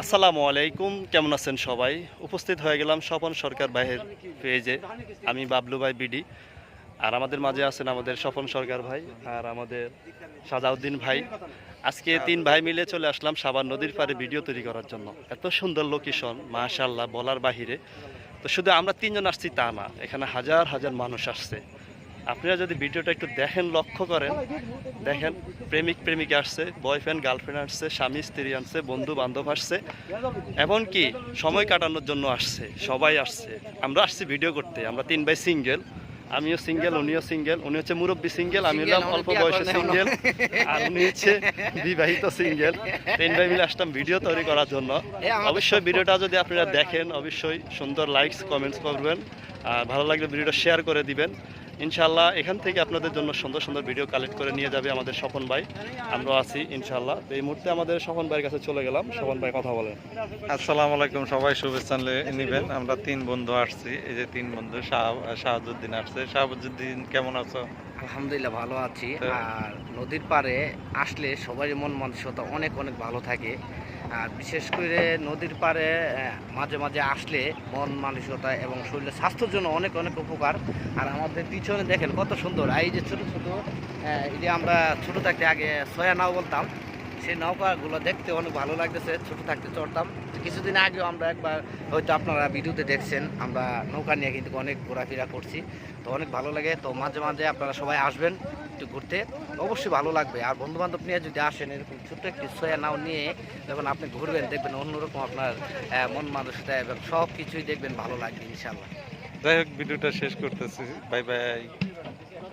আসসালামু আলাইকুম, কেমন আছেন সবাই? উপস্থিত হয়ে গেলাম স্বপন সরকার ভাইয়ের পেজে। আমি বাবলু ভাই, বিডি। আর আমাদের মাঝে আছেন আমাদের স্বপন সরকার ভাই আর আমাদের সাজাউদ্দিন ভাই। আজকে তিন ভাই মিলে চলে আসলাম সাবান নদীর পাড়ে ভিডিও তৈরি করার জন্য। এত সুন্দর লোকেশন মাশাল্লাহ বলার বাহিরে। তো শুধু আমরা তিনজন আসছি তা না, এখানে হাজার হাজার মানুষ আসছে। আপনারা যদি ভিডিওটা একটু দেখেন লক্ষ্য করেন। দেখেন প্রেমিক প্রেমিক আসছে বয়ফ্রেন্ড গার্লফ্রেন্ড আসছে স্বামী স্ত্রী আসছে বন্ধু বান্ধব আসছে। এমনকি সময় কাটানোর জন্য আসছে সবাই আসছে। আমরা আসছি ভিডিও করতে আমরা তিন ভাই সিঙ্গেল আমিও সিঙ্গেল উনিও সিঙ্গেল উনি হচ্ছে মুরব্বী সিঙ্গেল আমি হলাম অল্প বয়সে সিঙ্গেল আর উনি হচ্ছে বিবাহিত সিঙ্গেল তিন ভাই মিলে আসলাম ভিডিও তৈরি করার জন্য। অবশ্যই ভিডিওটা যদি আপনারা দেখেন অবশ্যই সুন্দর লাইকস কমেন্টস করবেন। আর ভালো লাগলে ভিডিওটা শেয়ার করে দিবেন। ইনশাল্লাহ এখান থেকে আপনাদের জন্য সুন্দর সুন্দর ভিডিও কালেক্ট করে নিয়ে যাবে আমাদের স্বপন ভাই। আমরা আছি ইনশাল্লাহ তো এই মুহূর্তে আমাদের স্বপন ভাইয়ের কাছে চলে গেলাম। স্বপন ভাই কথা বলেন। আসসালামু আলাইকুম সবাই শুভেচ্ছা নিবেন। আমরা তিন বন্ধু আসছি। এই যে তিন বন্ধু শাহ- শাহাবুদ্দিন আসছে। শাহাবুদ্দিন কেমন আছো? আলহামদুলিল্লাহ ভালো আছি। আর নদীর পাড়ে আসলে সবারই মন মানসিকতা অনেক অনেক ভালো থাকে। আর বিশেষ করে নদীর পাড়ে মাঝে মাঝে আসলে মন মানসিকতা এবং শরীরের স্বাস্থ্যের জন্য অনেক অনেক উপকার। আর আমাদের পিছনে দেখেন কত সুন্দর। এই যে ছোট ছোট এই যে আমরা ছোট থাকতে আগে সয়া নাও বলতাম। সেই নৌকাগুলো দেখতে অনেক ভালো লাগতেছে, ছোট থাকতে চড়তাম। কিছুদিন আগেও আমরা একবার হয়তো আপনারা ভিডিওতে দেখছেন, আমরা নৌকা নিয়ে কিন্তু অনেক ঘোরাফেরা করছি। তো অনেক ভালো লাগে, তো মাঝে মাঝে আপনারা সবাই আসবেন একটু ঘুরতে। অবশ্যই ভালো লাগবে। আর বন্ধু বান্ধব নিয়ে যদি আসেন, এরকম ছোট্ট একটি সোয়া নাও নিয়ে যখন আপনি ঘুরবেন, দেখবেন অন্যরকম আপনার মন মানসিকতা এবং সব কিছুই দেখবেন ভালো লাগবে ইনশাল্লাহ যাই হোক, ভিডিওটা শেষ করতেছি। Bye bye.